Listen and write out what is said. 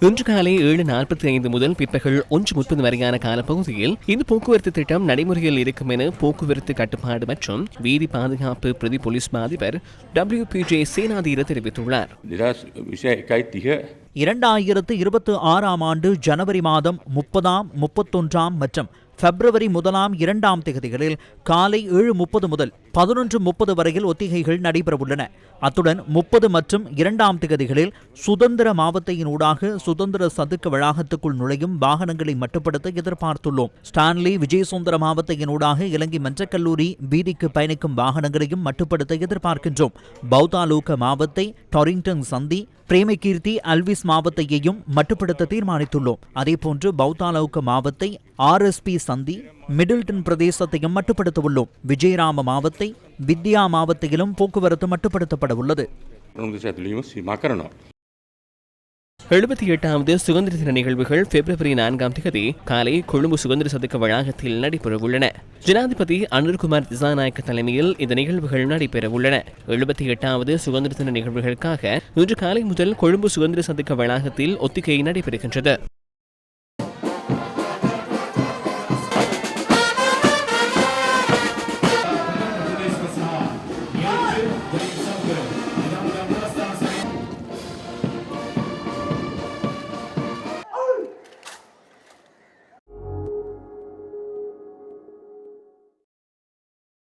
இன்று காலை ஏழு நாற்பத்தி ஐந்து முதல் பிற்பகல் ஒன்று முப்பது வரையான காலப்பகுதியில் இந்த போக்குவரத்து திட்டம் நடைமுறையில் இருக்கும் என போக்குவரத்து கட்டுப்பாடு மற்றும் வீதி பாதுகாப்பு பிரதி போலீஸ் மாதிபர் டபிள்யூ பி ஜே சேனாதீர தெரிவித்துள்ளார். இரண்டாயிரத்து இருபத்தி ஆறாம் ஆண்டு ஜனவரி மாதம் முப்பதாம் முப்பத்தொன்றாம் மற்றும் பிப்ரவரி முதலாம் இரண்டாம் தேதிகளில் காலை ஏழு முப்பது முதல் பதினொன்று முப்பது வரையில் ஒத்திகைகள் நடைபெறவுள்ளன. அத்துடன் முப்பது மற்றும் இரண்டாம் தேதிகளில் சுதந்திர மாவட்டத்தின் ஊடாக சுதந்திர சதுக்க வளாகத்துக்குள் நுழையும் வாகனங்களை மட்டுப்படுத்த எதிர்பார்த்துள்ளோம். ஸ்டான்லி விஜயசுந்தர மாவட்டத்தின் ஊடாக இலங்கை மன்றக் கல்லூரி வீதிக்கு பயணிக்கும் வாகனங்களையும் மட்டுப்படுத்த எதிர்பார்க்கின்றோம். பௌத்தாலூக்க மாவத்தை டொரிங்டன் சந்தி பிரேமகீர்த்தி அல்விஸ் மாவத்தையையும் மட்டுப்படுத்த தீர்மானித்துள்ளோம். அதேபோன்று பௌத்தாலவுக்க மாவத்தை ஆர்எஸ்பி சந்தி மிடில்டன் பிரதேசத்தையும் மட்டுப்படுத்த உள்ளோம் விஜயராம மாவத்தை வித்யா மாவத்தையிலும் போக்குவரத்து மட்டுப்படுத்தப்பட உள்ளது. எழுபத்தி எட்டாவது சுதந்திர தின நிகழ்வுகள் பிப்ரவரி நான்காம் தேதி காலை கொழும்பு சுதந்திர சதுக்க வளாகத்தில் நடைபெறவுள்ளன ஜனாதிபதி அனில்குமார் திசாநாயக்க தலைமையில் இந்த நிகழ்வுகள் நடைபெறவுள்ளன எழுபத்தி எட்டாவது சுதந்திர தின நிகழ்வுகளுக்காக இன்று காலை முதல் கொழும்பு சுதந்திர சதுக்க வளாகத்தில் ஒத்திகை நடைபெறுகின்றது.